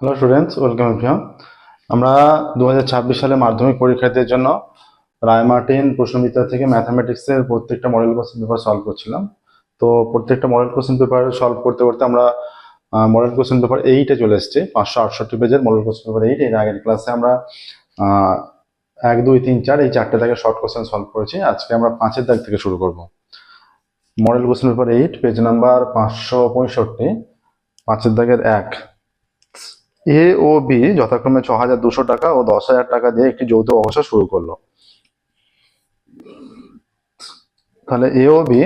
Hello students welcome everyone আমরা দু হাজার ছাব্বিশ সালে মাধ্যমিক পরীক্ষার্থীর জন্য রায় মার্টিন প্রশ্নবিদ্যা থেকে ম্যাথামেটিক্সের প্রত্যেকটা মডেল কোশ্চেন পেপার সলভ করছিলাম। তো প্রত্যেকটা মডেল কোশ্চেন পেপার সলভ করতে করতে আমরা মডেল কোশ্চেন পেপার এইটে চলে এসেছি। পাঁচশো আটষট্টি পেজের মডেল কোশ্চেন পেপার এইট এর আগের ক্লাসে আমরা এক, দুই, তিন, চার এই চারটে দাগের শর্ট কোশ্চেন সলভ করেছি। আজকে আমরা পাঁচের দাগ থেকে শুরু করব। Model question paper eight page number পাঁচশো পঁয়ষট্টি, পাঁচের দাগের এক। এ ও বি যথাক্রমে ছ হাজার দুশো টাকা ও দশ হাজার টাকা দিয়ে একটি যৌথ ব্যবসা শুরু করল। তাহলে এ ও বি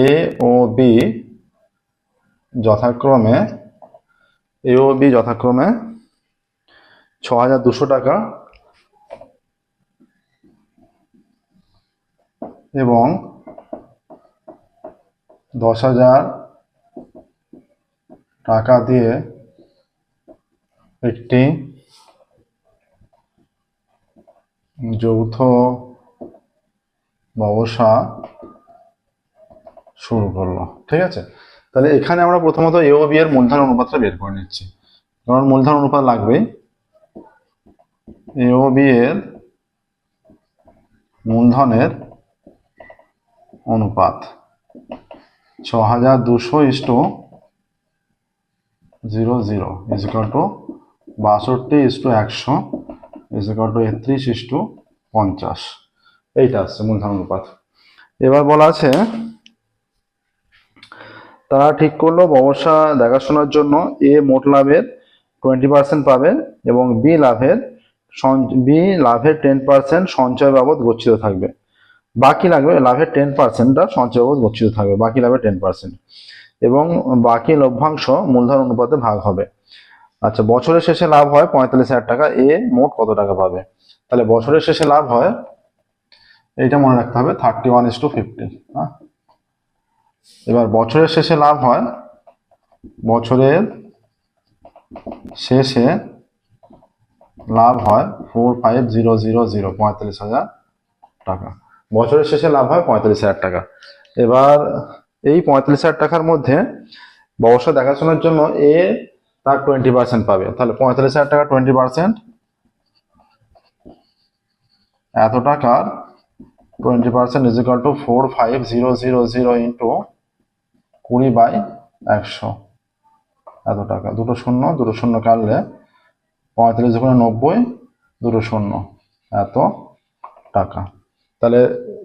এ ও বি যথাক্রমে এ ও বি যথাক্রমে ছ হাজার দুশো টাকা এবং দশ হাজার টাকা দিয়ে একটি যৌথ ব্যবসা শুরু করল। ঠিক আছে? তাহলে এখানে আমরা প্রথমত এ ও বি এর মূলধন অনুপাতটা বের করে নিচ্ছি। কারণ মূলধন অনুপাত লাগবেই। এ বি এর মূলধনের অনুপাত। ছ হাজার দুশো is to zero zero is equal to বাষট্টি ইস টু একশো ইজ ইকাল টু একত্রিশ ইস টু পঞ্চাশ। এইটা আসছে মূলধন অনুপাত। এবার বলা আছে, তারা ঠিক করল ব্যবসা দেখাশোনার জন্য এ মোট লাভের টোয়েন্টি পার্সেন্ট পাবে এবং বি লাভের বি লাভের টেন পার্সেন্ট সঞ্চয় বাবদ গচ্ছিত থাকবে। বাকি লাগবে, লাভের টেন পার্সেন্টটা সঞ্চয় বাবদ গচ্ছিত থাকবে, বাকি লাভের টেন পার্সেন্ট এবং বাকি লভ্যাংশ মূলধন অনুপাতে ভাগ হবে। আচ্ছা বছরের শেষে লাভ হয় পঁয়তাল্লিশ হাজার টাকা। এ মোট কত টাকা পাবে? তাহলে বছরের শেষে লাভ হয়, এইটা মনে রাখতে হবে thirty one is to fifty হ্যাঁ? এবার বছরের শেষে লাভ হয়, বছরের শেষে লাভ হয় four five zero zero zero পঁয়তাল্লিশ হাজার টাকা। বছরের শেষে লাভ হয় পঁয়তাল্লিশ হাজার টাকা। এবার এই পঁয়তাল্লিশ হাজার টাকার মধ্যে ব্যবসা দেখাশোনার জন্য এ তার টোয়েন্টি পার্সেন্ট পাবে। তাহলে পঁয়তাল্লিশ হাজার টাকা টোয়েন্টি পার্সেন্ট এত টাকার twenty percent is to four five zero zero zero into কুড়ি বাই একশো। এত টাকা দুটো শূন্য দুটো শূন্য কাটলে পঁয়তাল্লিশ দুগুণে নব্বই, দুটো শূন্য। এত টাকা। তাহলে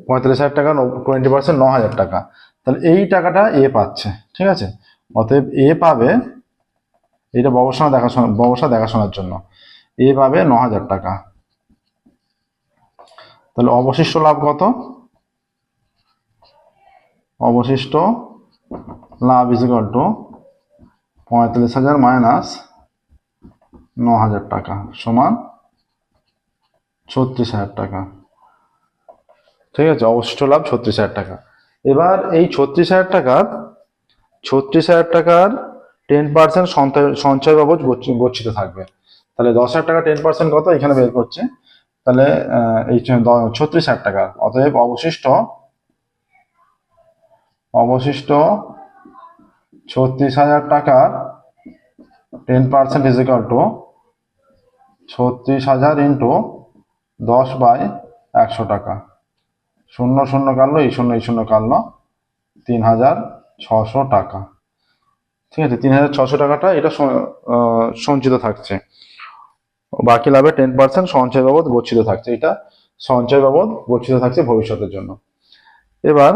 পঁয়তাল্লিশ হাজার টাকা টোয়েন্টি পার্সেন্ট ন হাজার টাকা। তাহলে এই টাকাটা এ পাচ্ছে, ঠিক আছে? অতএব এ পাবে এটা ব্যবসা দেখাশোনা ব্যবসা দেখাশোনার জন্য। এ পাবে ন হাজার টাকা। তাহলে অবশিষ্ট লাভ কত? অবশিষ্ট লাভ ইজ ইকাল টু পঁয়তাল্লিশ হাজার মাইনাস ন হাজার টাকা সমান ছত্রিশ হাজার টাকা। ঠিক আছে? অবশিষ্ট লাভ ছত্রিশ হাজার টাকা। এবার এই ছত্রিশ হাজার টাকার, ছত্রিশ হাজার টাকার টেন পার্সেন্ট সঞ্চয় বাবদ গচ্ছি- গচ্ছিত থাকবে। তাহলে দশ হাজার টাকা টেন পার্সেন্ট কত এখানে বের করছে? তাহলে এই ছত্রিশ হাজার টাকা। অতএব অবশিষ্ট অবশিষ্ট ছত্রিশ হাজার টাকার ten percent is equal to ছত্রিশ হাজার ইন্টু দশ বাই একশো টাকা। শূন্য শূন্য কাটলো, এই শূন্য এই শূন্য কাটলো। তিন হাজার ছশো টাকা। ঠিক আছে, তিন হাজার ছশো টাকাটা এটা সঞ্চিত থাকছে। বাকি লাভে টেন পার্সেন্ট সঞ্চয় বাবদ গচ্ছিত থাকছে। এটা সঞ্চয় বাবদ গচ্ছিত থাকছে ভবিষ্যতের জন্য। এবার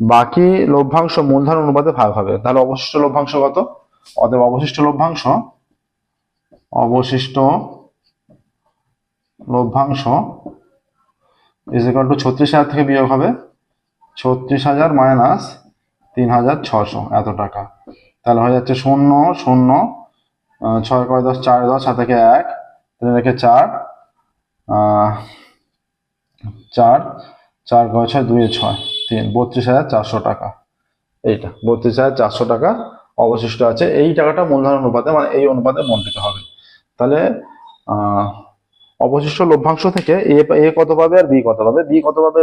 বাকি লভ্যাংশ মূলধন অনুপাতে ভাগ হবে। তাহলে অবশিষ্ট লভ্যাংশ কত? অতএব অবশিষ্ট লভ্যাংশ অবশিষ্ট লভ্যাংশ ইজ ইকাল টু ছত্রিশ হাজার থেকে বিয়োগ হবে। ছত্রিশ হাজার মাইনাস তিন হাজার ছশো এত টাকা। তাহলে হয়ে যাচ্ছে শূন্য শূন্য ছয় কয় দশ, চার দশ হাত থেকে এক, তিন রেখে চার চার চার কয় ছয়, দুই ছয়, তিন, বত্রিশ হাজার চারশো টাকা। এইটা, বত্রিশ হাজার চারশো টাকা অবশিষ্ট আছে। এই টাকাটা মূলধন অনুপাতে মানে এই অনুপাতে বন্টিত হবে। তাহলে অবশিষ্ট লভ্যাংশ থেকে এ এ কত পাবে আর বি কত পাবে? বি কত পাবে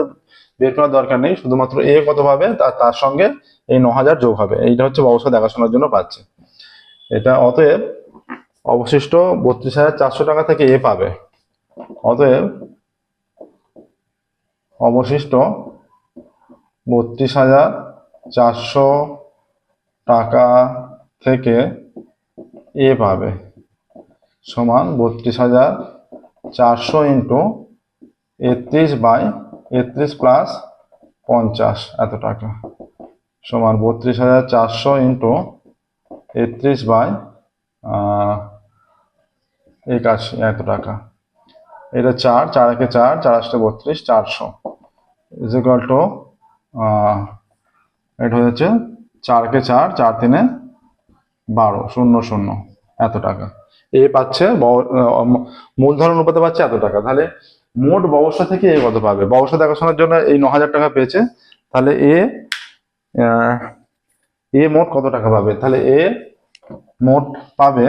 বের করার দরকার নেই, শুধুমাত্র এ কত পাবে তার সঙ্গে এই ন হাজার যোগ হবে। এইটা হচ্ছে ব্যবসা দেখাশোনার জন্য পাচ্ছে। এটা অতএব অবশিষ্ট বত্রিশ হাজার চারশো টাকা থেকে এ পাবে। অতএব অবশিষ্ট বত্রিশ হাজার চারশো টাকা থেকে এ পাবে। সমান বত্রিশ হাজার চারশো ইন্টু একত্রিশ বাই একত্রিশ প্লাস পঞ্চাশ, এত টাকা। সমান বত্রিশ হাজার চারশো ইন্টু একত্রিশ বাই একাশি, এত টাকা। এটা চার চার একে চার চার আসতে বত্রিশ, চারশো। ইজ ইকাল টু এটা হচ্ছে চারকে চার চার তিনে বারো, শূন্য শূন্য, এত টাকা। এ পাচ্ছে মূলধন অনুপাতে পাচ্ছে এত টাকা। তাহলে মোট ব্যবসা থেকে এ কত পাবে? ব্যবসা দেখাশোনার জন্য এই ন হাজার টাকা পেয়েছে। তাহলে এ এ মোট কত টাকা পাবে? তাহলে এ মোট পাবে,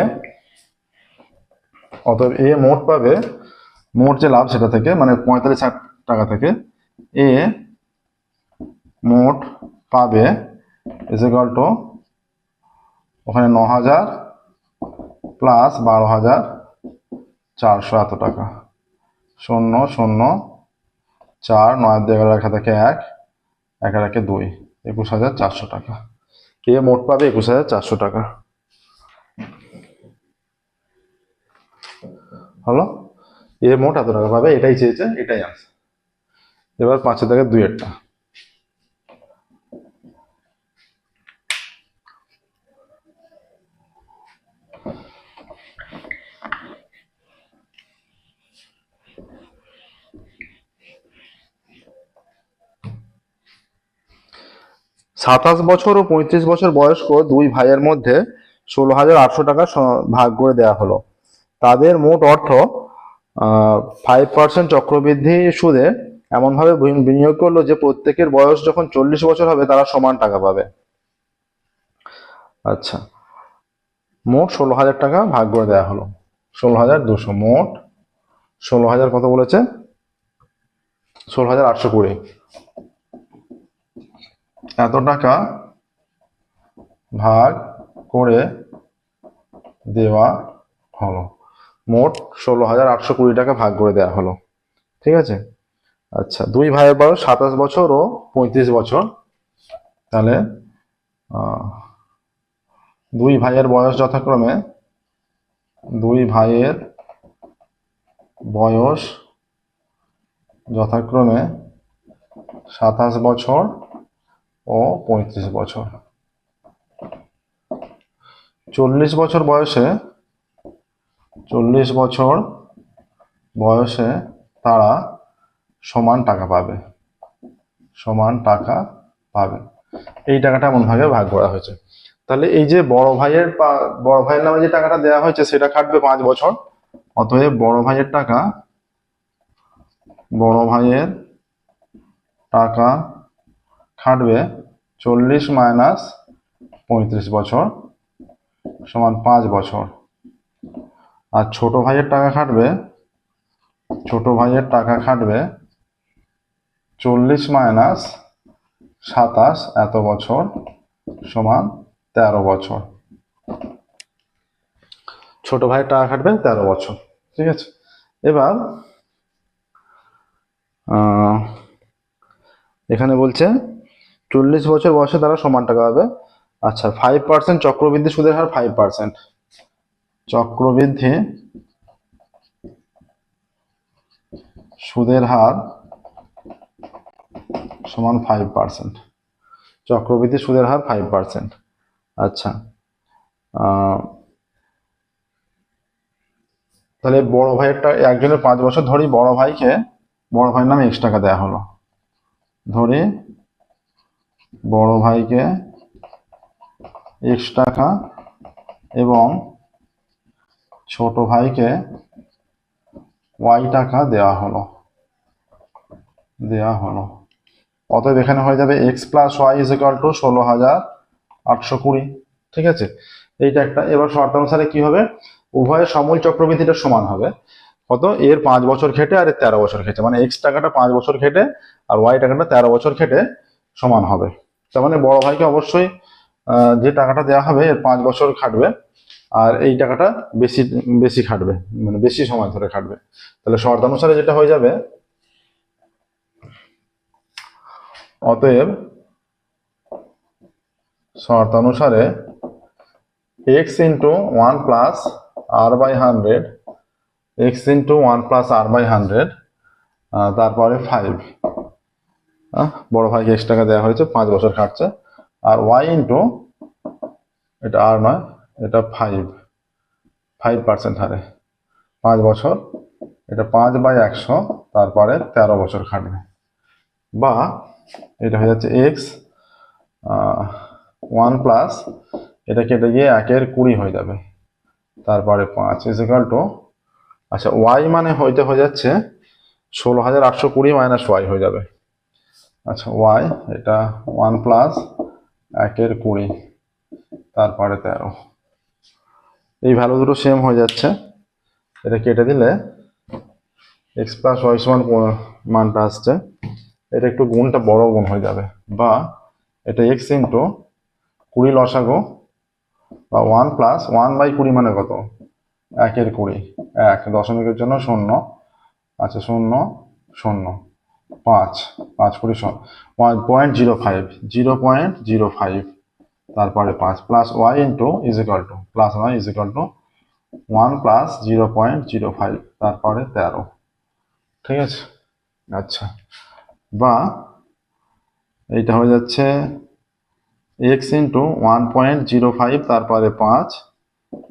অতএব এ মোট পাবে, মোট যে লাভ সেটা থেকে মানে পঁয়তাল্লিশ হাজার টাকা থেকে, এ মোট পাবে ইজ ইকাল টু ওখানে ন হাজার প্লাস বারো হাজার চারশো এত টাকা। শূন্য শূন্য, চার, নয় দিয়ে এগারো রেখা থেকে এক এক রেখে দুই, একুশ হাজার চারশো টাকা। এ মোট পাবে? একুশ হাজার চারশো টাকা। হলো? এ মোট এত টাকা পাবে? এটাই চেয়েছে, এটাই আছে। এবার পাঁচের থেকে দুইয়েরটা সাতাশ বছর ও পঁয়ত্রিশ বছর বয়স্ক দুই ভাইয়ের মধ্যে ষোলো হাজার আটশো টাকা ভাগ করে দেওয়া হলো। তাদের মোট অর্থ ফাইভ পার্সেন্ট চক্রবৃদ্ধি সুদে এমনভাবে বিনি- বিনিয়োগ করল যে প্রত্যেকের বয়স যখন চল্লিশ বছর হবে তারা সমান টাকা পাবে। আচ্ছা মোট ষোলো হাজার টাকা ভাগ করে দেওয়া হলো। ষোলো হাজার দুশো মোট। ষোলো হাজার কত বলেছে? ষোলো হাজার আটশো কুড়ি। এত টাকা ভাগ করে দেওয়া হলো। মোট ষোলো হাজার আটশো কুড়ি টাকা ভাগ করে দেওয়া হলো। ঠিক আছে? আচ্ছা দুই ভাইয়ের বয়স সাতাশ বছর ও পঁয়ত্রিশ বছর। তাহলে দুই ভাইয়ের বয়স যথাক্রমে দুই ভাইয়ের বয়স যথাক্রমে সাতাশ বছর ও পঁয়ত্রিশ বছর। চল্লিশ বছর বয়সে, চল্লিশ বছর বয়সে তারা সমান টাকা পাবে। সমান টাকা পাবে। এই টাকাটা এমন ভাগে করা হয়েছে। তাহলে এই যে বড় ভাইয়ের বড় ভাইয়ের নামে যে টাকাটা দেওয়া হয়েছে, সেটা খাটবে পাঁচ বছর। অতএব বড় ভাইয়ের টাকা, বড় ভাইয়ের টাকা খাটবে চল্লিশ মাইনাস পঁয়ত্রিশ বছর সমান পাঁচ বছর। আর ছোট ভাইয়ের টাকা খাটবে, ছোট ভাইয়ের টাকা খাটবে চল্লিশ মাইনাস সাতাশ এত বছর সমান তেরো বছর। ছোট ভাইয়ের টাকা খাটবে তেরো বছর, ঠিক আছে? এবার এখানে বলছে চল্লিশ বছর বয়সে তারা সমান টাকা পাবে। আচ্ছা ফাইভ পার্সেন্ট চক্রবৃদ্ধি সুদের হার ফাইভ পার্সেন্ট চক্রবৃদ্ধি সুদের হার সমান ফাইভ পার্সেন্ট চক্রবৃদ্ধি সুদের হার ফাইভ পার্সেন্ট আচ্ছা তাহলে বড় ভাইয়েরটা একজনের পাঁচ বছর ধরি বড় ভাইকে, বড় ভাইয়ের নামে এক্স টাকা দেওয়া হলো। ধরি বড় ভাইকে এক্স টাকা এবং ছোট ভাইকে ওয়াই টাকা দেওয়া হলো। দেওয়া হলো। অতএব এখানে হয়ে যাবে X plus Y is equal to ষোলো হাজার আটশো কুড়ি। ঠিক আছে? এইটা একটা, এবার শর্তানুসারে কি হবে? উভয়ের সমূল চক্রবৃদ্ধিটা সমান হবে। কত? এর পাঁচ বছর খেটে আর তেরো বছর খেটে। মানে এক্স টাকাটা পাঁচ বছর খেটে আর ওয়াই টাকাটা তেরো বছর খেটে সমান হবে। তার মানে বড় ভাইকে অবশ্যই যে টাকাটা দেওয়া হবে, এর পাঁচ বছর খাটবে, আর এই টাকাটা বেশি বেশি খাটবে মানে বেশি সময় ধরে খাটবে। তাহলে শর্তানুসারে যেটা হয়ে যাবে, অতএব শর্তানুসারে X into one plus R by hundred X into one plus R by hundred তারপরে ফাইভ বড় ভাইকে এক্স টাকা দেওয়া হয়েছে, পাঁচ বছর খাটছে আর ওয়াই ইন্টু এটা আর নয়, এটা ফাইভ ফাইভ পার্সেন্ট হারে। পাঁচ বছর, এটা পাঁচ বাই একশো, তারপরে তেরো বছর খাটবে। বা এটা হয়ে যাচ্ছে এক্স ওয়ান প্লাস এটা কেটে গিয়ে একের কুড়ি হয়ে যাবে। তারপরে পাঁচ ইজিক্যাল টু আচ্ছা ওয়াই মানে হইতে হয়ে যাচ্ছে ষোলো হাজার আটশো কুড়ি মাইনাস ওয়াই হয়ে যাবে। আচ্ছা ওয়াই এটা ওয়ান প্লাস একের কুড়ি, তারপরে তেরো। এই ভ্যালু দুটো সেম হয়ে যাচ্ছে। এটা কেটে দিলে এক্স প্লাস ওয়াই সমান মানটা আসছে। এটা একটু গুণটা বড় গুণ হয়ে যাবে। বা এটা এক্স ইন্টু কুড়ি লসাগো বা ওয়ান প্লাস ওয়ান বাই কুড়ি মানে কত? একের কুড়ি, এক। দশমিকের জন্য শূন্য। আচ্ছা শূন্য শূন্য। পাঁচ পাঁচ one point zero five, zero point zero five, তারপরে পাঁচ plus Y into is equal to plus Y is equal to one plus zero point zero five, তারপরে তেরো, ঠিক আছে? আচ্ছা বা এইটা হয়ে যাচ্ছে X into one point zero five, তারপরে পাঁচ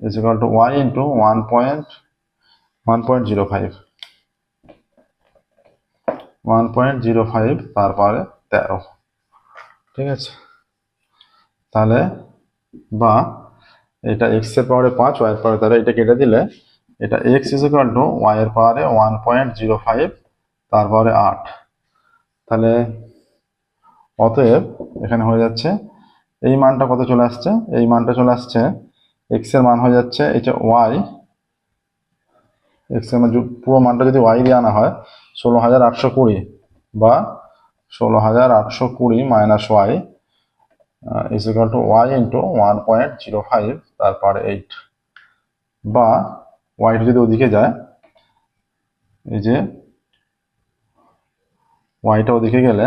is equal to Y into one point one point zero five one point zero five তারপরে তেরো। ঠিক আছে? তাহলে বা এটা এক্সের পাওয়ারে পাঁচ ওয়াই এর পাওয়ারে তেরো, এটা কেটে দিলে এটা X is equal to Y পাওয়ারে ওয়ান পয়েন্ট জিরো ফাইভ তারপরে আট। তাহলে অতএব এখানে হয়ে যাচ্ছে, এই মানটা কত চলে আসছে? এই মানটা চলে আসছে এক্সের মান হয়ে যাচ্ছে, এটা ওয়াই এক্সের পুরো মানটা যদি ওয়াই দিয়ে আনা হয় ষোলো হাজার আটশো কুড়ি বা ষোলো হাজার আটশো কুড়ি minus Y is equal to Y into one point zero five তারপর এইট বা ওয়াইটা যদি ওদিকে যায়, এই যে ওয়াইটা ওদিকে গেলে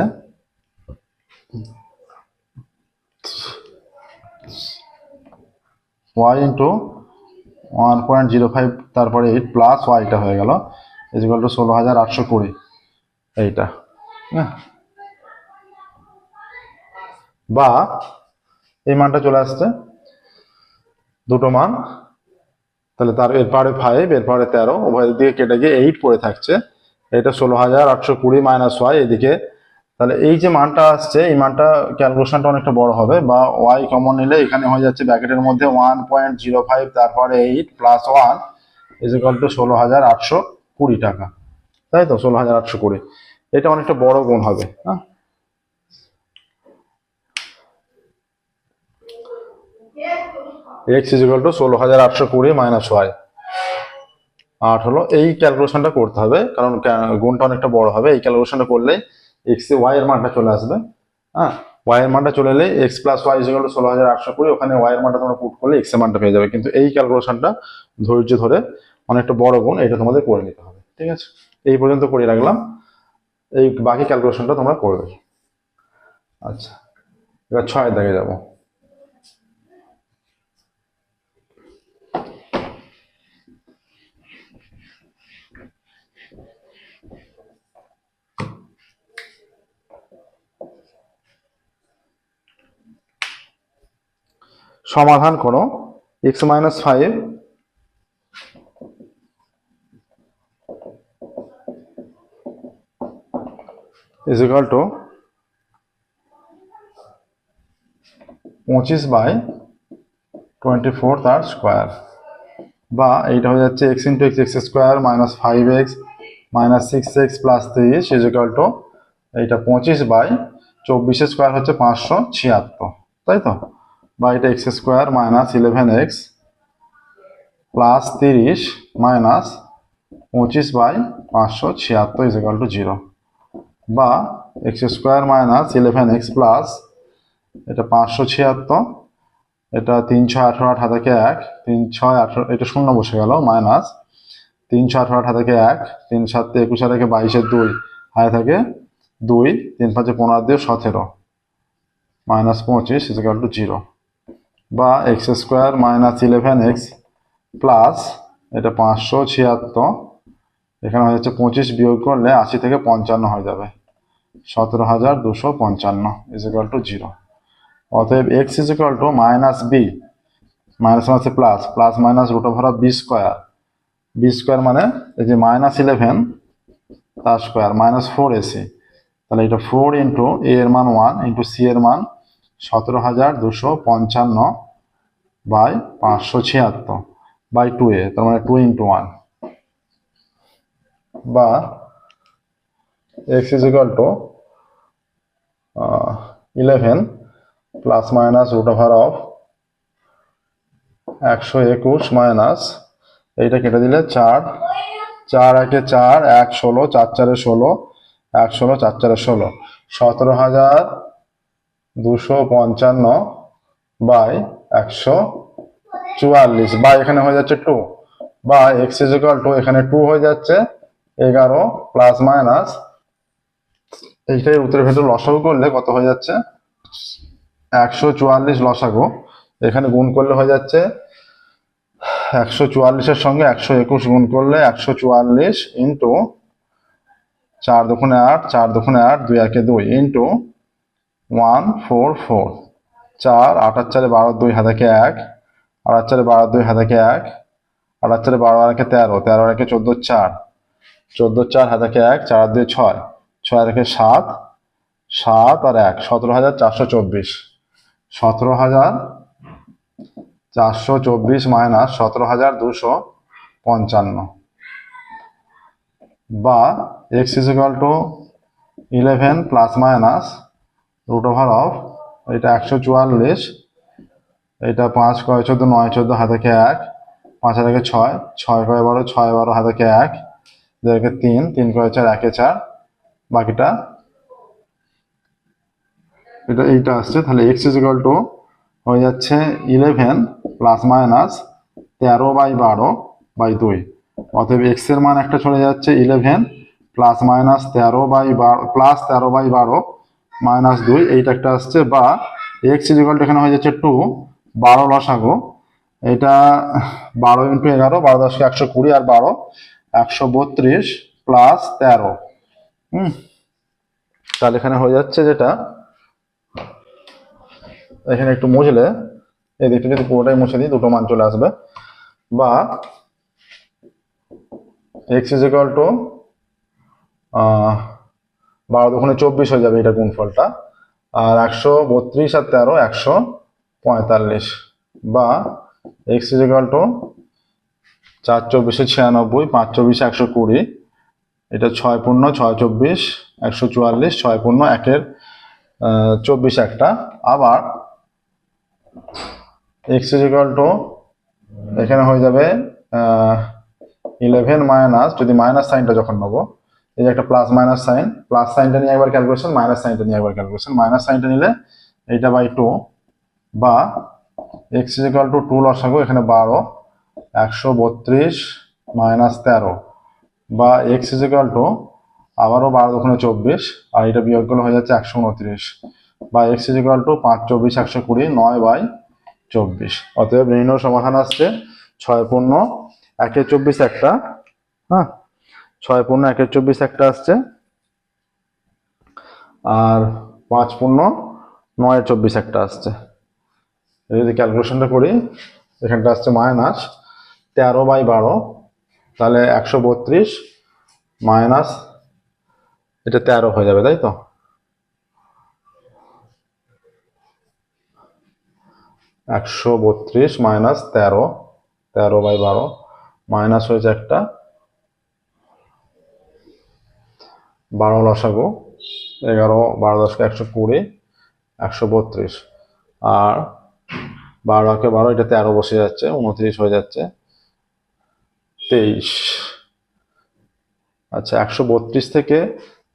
Y into one point zero five তারপরে এইট প্লাস ওয়াইটা হয়ে গেল ষোলো হাজার আটশো কুড়ি। এইটা। হ্যাঁ। বা, এই মানটা চলে আসছে। দুটো মান। তাহলে তার এরপরে ফাইভ এরপরে তেরো, উভয় দিকে কেটে গিয়ে এইট পড়ে থাকছে। এটা ষোলো হাজার আটশো কুড়ি মাইনাস ওয়াই এদিকে তাহলে এই যে মানটা আসছে, এই মানটা ক্যালকুলেশনটা অনেকটা বড় হবে বা ওয়াই কমন নিলে এখানে হয়ে যাচ্ছে ব্র্যাকেটের মধ্যে ওয়ান পয়েন্ট জিরো ফাইভ তারপরে eight plus one is equal to ষোলো হাজার আটশো কুড়ি টাকা। তাই তো? ষোলো হাজার আটশো কুড়ি। এটা অনেকটা বড় গুণ হবে হ্যাঁ? এক্স ইজ ইকাল টু ষোলো হাজার আটশো কুড়ি মাইনাস ওয়াই আট হলো, এই ক্যালকুলেশনটা করতে হবে, কারণ গুণটা অনেকটা বড় হবে। এই ক্যালকুলেশনটা করলেই এক্স এ ওয়াই এর মানটা চলে আসবে হ্যাঁ? ওয়াই এর মানটা চলে এলে X plus Y is equal to ষোলো হাজার আটশো কুড়ি, ওখানে ওয়াই এর মানটা তোমরা পুট করলে এক্সের মানটা পেয়ে যাবে। কিন্তু এই ক্যালকুলেশনটা ধৈর্য ধরে অনেকটা বড় গুণ, এটা তোমাদের করে নিতে হবে, ঠিক আছে? এই পর্যন্ত করে রাখলাম। এই বাকি ক্যালকুলেশনটা তোমরা করবে আচ্ছা এবার ছয় দাগে যাব। সমাধান করো X minus five is equal to পঁচিশ বাই টোয়েন্টি ফোর তার স্কোয়ার বা এইটা হয়ে যাচ্ছে X into X X square minus five X minus six X plus তিরিশ ইজ ইকাল টু এইটা পঁচিশ বাই চব্বিশের স্কোয়ার হচ্ছে পাঁচশো ছিয়াত্তর, তাই তো? বা এটা X square minus eleven X plus তিরিশ মাইনাস পঁচিশ বাই পাঁচশো ছিয়াত্তর ইজ ইকাল টু জিরো বা X square minus eleven X plus এটা পাঁচশো ছিয়াত্তর, এটা তিন ছয় আঠারো আট হাতাকে এক, তিন ছয় আঠারো, এটা শূন্য বসে গেল, মাইনাস তিন ছয় আঠারো আট হাতাকে এক, তিন সাত একুশ হাতাকে বাইশের দুই, হাতে থাকে দুই, তিন পাঁচে পনেরো দিয়ে সতেরো, মাইনাস পঁচিশ ইজিক্যাল টু জিরো বা X square minus eleven X plus এটা পাঁচশো ছিয়াত্তর। এখানে হয়ে যাচ্ছে পঁচিশ বিয়োগ করলে আশি থেকে পঞ্চান্ন হয়ে যাবে। সতেরো হাজার দুশো পঞ্চান্ন ইজিক্যাল টু জিরো অতএব X is equal to minus B minus মাইনাসে plus plus minus root over B square B square মানে এই যে মাইনাস ইলেভেন তার স্কোয়ার মাইনাস ফোর এসি তাহলে এটা ফোর ইন্টু এ এর মান ওয়ান ইন্টু সি এর মান সতেরো হাজার দুশো পঞ্চান্ন বাই পাঁচশো ছিয়াত্তর বাই টু এ তার মানে টু ইন্টু ওয়ান বা X is equal to eleven plus minus root over of একশো একুশ মাইনাস এইটা কেটে দিলে চার চার একে চার, এক ষোলো, চার চারে ষোলো, এক ষোলো, চার চারে ষোলো। সতেরো হাজার দুশো পঞ্চান্ন বাই একশো চুয়াল্লিশ। বা এখানে হয়ে যাচ্ছে টু বা এক্স ইজিক্যাল টু এখানে টু হয়ে যাচ্ছে এগারো প্লাস মাইনাস এইটাই উত্তরের ভেতরে লসাগু করলে কত হয়ে যাচ্ছে? একশো চুয়াল্লিশ লসাগু। এখানে গুণ করলে হয়ে যাচ্ছে একশো চুয়াল্লিশের সঙ্গে একশো একুশ গুণ করলে একশো চুয়াল্লিশ ইন্টু চার দুগুণে আট, চার দুগুণে আট, দুই একে দুই ইন্টু ওয়ান, ফোর ফোর। চার আটার চারে বারো, দুই, হাতাকে এক। আটার চারে বারো, দুই, হাতাকে এক। আটার চারে বারো আর একে তেরো। তেরো আর একে চোদ্দ, চার। চোদ্দ, চার, হাতাকে এক, চার দুই, ছয়। ছয় একে সাত। সাত আর এক, সতেরো হাজার চারশো চব্বিশ। সতেরো হাজার চারশো চব্বিশ মাইনাস সতেরো হাজার দুশো পঞ্চান্ন। বা X is equal to eleven plus minus root over of এটা একশো চুয়াল্লিশ, এটা পাঁচ কয় চোদ্দ, নয় চোদ্দ হাতেকে এক, পাঁচ হাতেকে ছয় ছয় কয় বারো, ছয় বারো হাতেকে এক দুকে তিন তিন কয় চার, একে চার, বাকিটা। এটা এইটা আসছে, তাহলে এক্স ইজিক্যাল টু হয়ে যাচ্ছে ইলেভেন প্লাস মাইনাস তেরো বাই বারো বাই দুই। অতএব এক্সের মান একটা চলে যাচ্ছে ইলেভেন প্লাস মাইনাস তেরো বাই বারো প্লাস তেরো বাই বারো মাইনাস দুই, এইটা একটা আসছে, বা এক্স ইজিক্যালটা এখানে হয়ে যাচ্ছে টু বারো লসাগু। এটা বারো ইন্টু এগারো, বারো দশকে একশো কুড়ি আর বারো, একশো বত্রিশ প্লাস তেরো। হুম? তাহলে এখানে হয়ে যাচ্ছে যেটা, এখানে একটু মুছলে, এই দিকটা যদি পুরোটাই মুছে দিই, দুটো মান চলে আসবে। বা এক্স ইজ ইকাল টু বারো দুগুণে চব্বিশ হয়ে যাবে এটা গুণফলটা। আর একশো বত্রিশ আর তেরো, একশো পঁয়তাল্লিশ। বা এক্স ইজ ইকাল টু চার চব্বিশে ছিয়ানব্বই, পাঁচ চব্বিশে একশো কুড়ি। এটা ছয় পূর্ণ, ছয় চব্বিশ, একশো চুয়াল্লিশ, ছয় পূর্ণ, একের চব্বিশ একটা। আবার এক্স ইজিক্যাল টু এখানে হয়ে যাবে ইলেভেন মাইনাস যদি মাইনাস সাইনটা যখন নেব এই যে একটা প্লাস মাইনাস সাইন প্লাস সাইনটা নিয়ে একবার ক্যালকুলেশন মাইনাস সাইনটা নিয়ে একবার ক্যালকুলেশন মাইনাস সাইনটা নিলে এইটা বাই টু বা X is equal to two লসাগু, এখানে বারো, একশো বত্রিশ মাইনাস তেরো বা এক্স ইজিক্যাল টু আবারও বারো দোকানে চব্বিশ, আর এটা বিয়োগ করলে হয়ে যাচ্ছে একশো উনত্রিশ বা এক্স ইজিক্যাল টু পাঁচ, চব্বিশ, একশো কুড়ি, নয় বাই চব্বিশ। অতএব নির্ণয় সমাধান আসছে, ছয় পূর্ণ একের চব্বিশ একটা হ্যাঁ? ছয় পূর্ণ, একের চব্বিশ একটা আসছে। আর পাঁচ পূর্ণ, নয়ের চব্বিশ একটা আসছে। যদি ক্যালকুলেশনটা করি, এখানটা আসছে মাইনাস তেরো বাই বারো, তাহলে একশো বত্রিশ মাইনাস এটা তেরো হয়ে যাবে, তাই তো? একশো বত্রিশ মাইনাস তেরো তেরো বাই বারো মাইনাস হয়েছে একটা। বারো লসাগু এগারো, বারো দশকে একশো কুড়ি, একশো বত্রিশ। আর বারোকে বারো, এটা তেরো বসে যাচ্ছে, উনত্রিশ হয়ে যাচ্ছে, তেইশ। আচ্ছা একশো বত্রিশ থেকে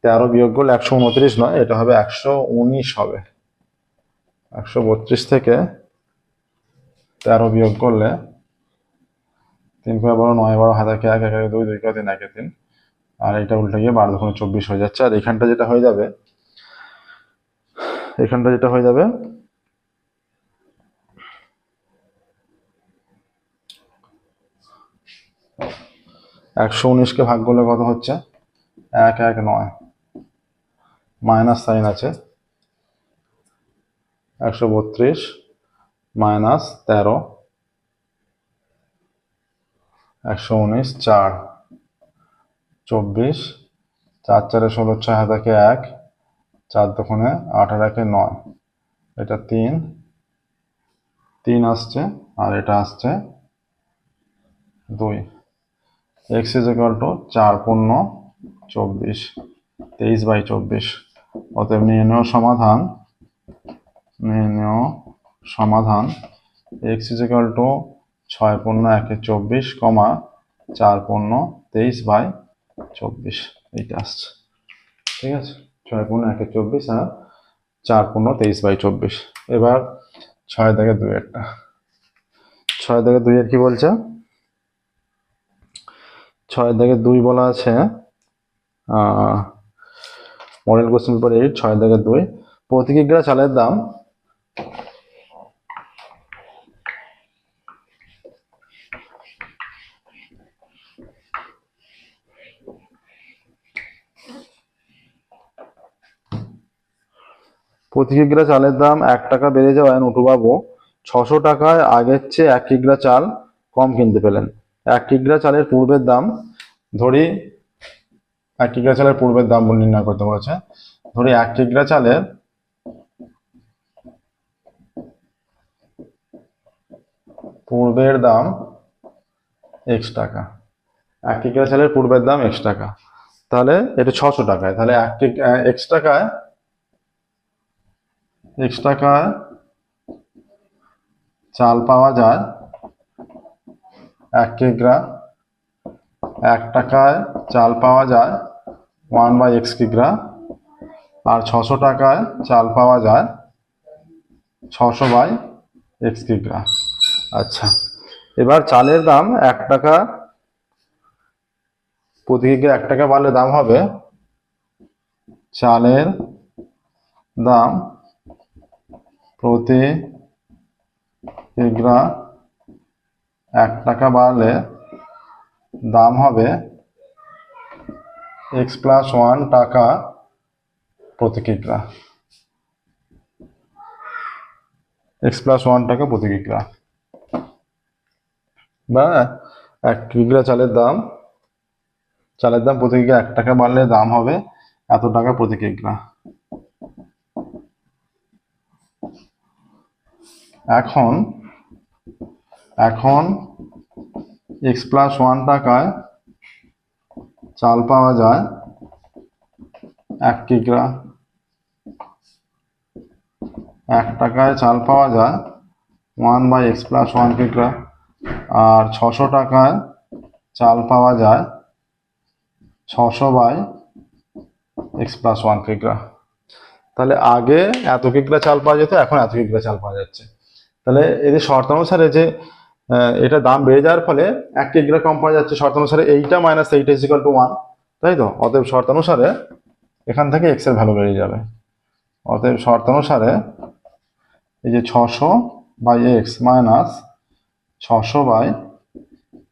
তেরো বিয়োগ করলে একশো উনত্রিশ নয়, এটা হবে একশো উনিশ হবে। একশো বত্রিশ থেকে তেরো বিয়োগ করলে তিন করে বারো, নয় বারো হাত একে, এক দুই দুই করে তিন একে, তিন। আর এটা উল্টে গিয়ে বারো দুগুণে চব্বিশ হয়ে যাচ্ছে। আর এখানটা যেটা হয়ে যাবে, এখানটা যেটা হয়ে যাবে, একশো উনিশকে ভাগ করলে কত হচ্ছে? এক এক, নয়। মাইনাস সাইন আছে। একশো বত্রিশ মাইনাস তেরো। একশো উনিশ, চার। চব্বিশ, চার চারে ষোলো, ছয় হাত একে, চার দোকানে আট আর একে নয়। এটা তিন তিন আসছে আর এটা আসছে দুই। এক্স ইজ ইকাল টু চার পূর্ণ চব্বিশ, তেইশ বাই চব্বিশ। অতএব নির্ণয় সমাধান নির্ণয় সমাধান, এক্স ইজ ইকাল টু ছয় পূর্ণ একে চব্বিশ কমা চার পূর্ণ তেইশ বাই চব্বিশ, এইটা আসছে। ঠিক আছে? ছয় পূর্ণ একে চব্বিশ আর চার পূর্ণ তেইশ বাই চব্বিশ। এবার ছয় থেকে দুই একটা। ছয় থেকে দুই এর কি বলছে? ছয় থেকে দুই বলা আছে মডেল কোশ্চেন পেপার এইট ছয় থেকে দুই। প্রতি কিগ্রা চালের দাম প্রতি কিগ্রা চালের দাম এক টাকা বেড়ে যাওয়ায় নটুবাবু ছশো টাকায় আগের চেয়ে এক কিগ্রা চাল কম কিনতে পেলেন। এক কিগ্রা চালের পূর্বের দাম, ধরি এক কিগ্রা চালের পূর্বের দাম নির্ণয় করতে বলেছে, ধরি এক কিগ্রা চালের পূর্বের দাম এক্স টাকা। এক কিগ্রা চালের পূর্বের দাম এক্স টাকা। তাহলে এটা ছশো টাকায়, তাহলে এক এক্স টাকায় এক্স টাকায় চাল পাওয়া যায়। এক কিগ্রা এক টাকায় চাল পাওয়া যায় ওয়ান বাই এক্স কিগ্রা আর ছশো টাকায় চাল পাওয়া যায়, ছশো বাই এক্স কিগ্রা আচ্ছা এবার চালের দাম এক টাকা, প্রতি কিগ্রা এক টাকা বাড়লে দাম হবে। চালের দাম প্রতি কিগ্রা এক টাকা বাড়লে দাম হবে এক্স প্লাস ওয়ান টাকা প্রতি কিগ্রা এক্স প্লাস ওয়ান টাকা প্রতি কিগ্রা বা এক কিগ্রা চালের দাম চালের দাম প্রতি কিগ্রা এক টাকা বাড়লে দাম হবে এত টাকা প্রতি কিগ্রা এখন এখন এক্স প্লাস ওয়ান টাকায় চাল পাওয়া যায় এক কিগ্রা এক টাকায় চাল পাওয়া যায় one by X plus one কিগ্রা আর ছশো টাকায় চাল পাওয়া যায় ছশো বাই এক্স প্লাস ওয়ান কিগ্রা তাহলে আগে এত কিগ্রা চাল পাওয়া যেত, এখন এত কিগ্রা চাল পাওয়া যাচ্ছে। তাহলে এদের শর্ত অনুসারে যে এটা দাম বেড়ে যাওয়ার ফলে এক কিগ্রা কম পাওয়া যাচ্ছে, শর্ত অনুসারে এইটা মাইনাস এইটা ইজিক্যাল টু ওয়ান তাই তো? অতএব শর্ত অনুসারে এখান থেকে এক্সের ভ্যালু বেড়ে যাবে। অতএব শর্ত অনুসারে এই যে ছশো বাই এক্স মাইনাস ছশো by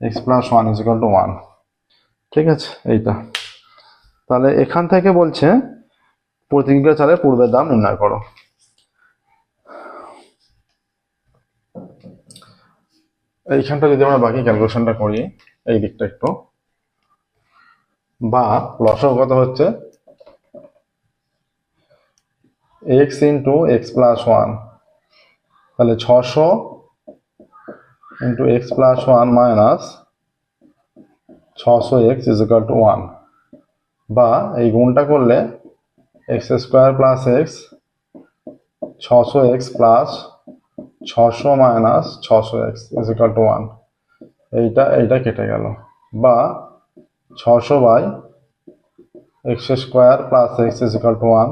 X plus one is equal to one ঠিক আছে? এইটা। তাহলে এখান থেকে বলছে প্রতি কিগ্রা চালের পূর্বের দাম নির্ণয় করো। এইখানটা যদি আমরা বাকি ক্যালকুলেশনটা করি, এই দিকটা একটু। বা লসও কত হচ্ছে? X into X plus one তাহলে ছশো into X plus one minus ছশো X is equal to one বা এই গুণটা করলে এক্স স্কোয়ার প্লাস এক্স ছশো এক্স প্লাস ছশো মাইনাস ছশো X is equal to one এইটা এইটা কেটে গেল। বা ছশো by X square plus X is equal to one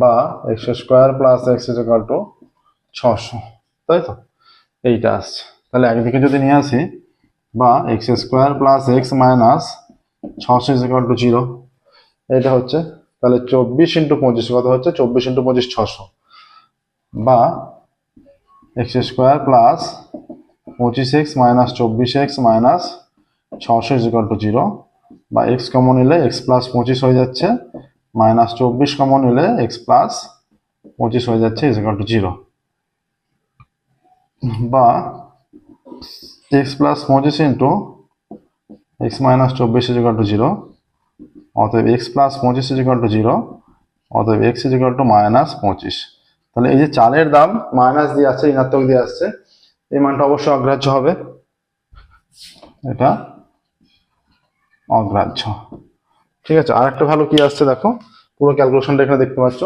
বা X square plus X is equal to ছশো। তাই তো? এইটা আসছে। তাহলে একদিকে যদি নিয়ে আসি, বা X square plus X minus ছশো ইজিকাল টু জিরো এটা হচ্ছে, তাহলে চব্বিশ ইন্টু পঁচিশ, কত হচ্ছে? চব্বিশ ইন্টু পঁচিশ, ছশো। বা এক্স স্কোয়ার প্লাস পঁচিশ এক্স মাইনাস চব্বিশ এক্স মাইনাস ছশো ইজিকাল টু জিরো বা এক্স কমন নিলে এক্স প্লাস পঁচিশ হয়ে যাচ্ছে মাইনাস চব্বিশ কমন নিলে এক্স প্লাস পঁচিশ হয়ে যাচ্ছে ইজিকাল টু জিরো বা এক্স প্লাস পঁচিশ ইন্টু এক্স মাইনাস চব্বিশ ইজিকাল টু জিরো অতএব এক্স প্লাস পঁচিশ ইজিকাল টু জিরো অতএব X is equal to minus পঁচিশ। তাহলে এই যে চালের দাম মাইনাস দিয়ে আসছে, ঋণাত্মক দিয়ে আসছে, এই মানটা অবশ্যই অগ্রাহ্য হবে। এটা অগ্রাহ্য। ঠিক আছে, আর একটা ভালো কি আসছে দেখো, পুরো ক্যালকুলেশনটা এখানে দেখতে পাচ্ছ।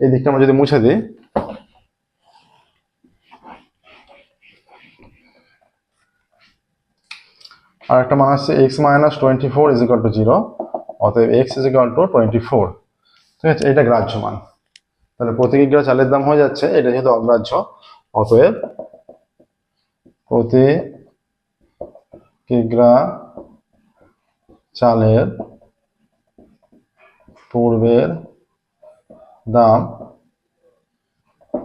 এই দিকটা আমরা যদি মুছে দিই, আর একটা মান আসছে X minus twenty four is equal to zero অতএব X is equal to twenty four ঠিক আছে এটা গ্রাহ্য মান। তাহলে প্রতি কিগ্রা চালের দাম হয়ে যাচ্ছে, এটা যেহেতু অগ্রাহ্য, অতএব প্রতি কিগ্রা চালের পূর্বের দাম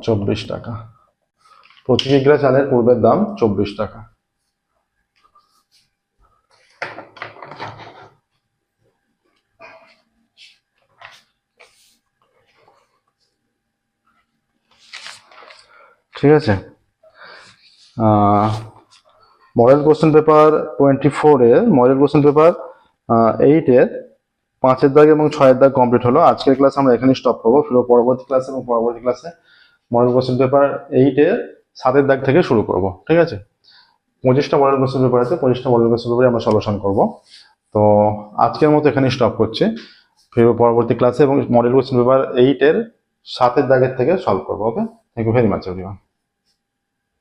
চব্বিশ টাকা। প্রতি কিগ্রা চালের পূর্বের দাম চব্বিশ টাকা। ঠিক আছে? মডেল কোশ্চেন পেপার টোয়েন্টি ফোরের মডেল কোশ্চেন পেপার এইটের পাঁচের দাগ এবং ছয়ের দাগ কমপ্লিট হলো। আজকের ক্লাস আমরা এখানেই স্টপ করব। ফিরো পরবর্তী ক্লাস এবং পরবর্তী ক্লাসে মডেল কোশ্চেন পেপার এইটের সাতের দাগ থেকে শুরু করব। ঠিক আছে? পঁচিশটা মডেল কোশ্চেন পেপার আছে, পঁচিশটা মডেল কোশ্চেন পেপারে আমরা সলিউশন করব। তো আজকের মতো এখানেই স্টপ করছি। ফিরবো পরবর্তী ক্লাসে এবং মডেল কোশ্চেন পেপার এইটের সাতের দাগের থেকে সলভ করব okay thank you very much everyone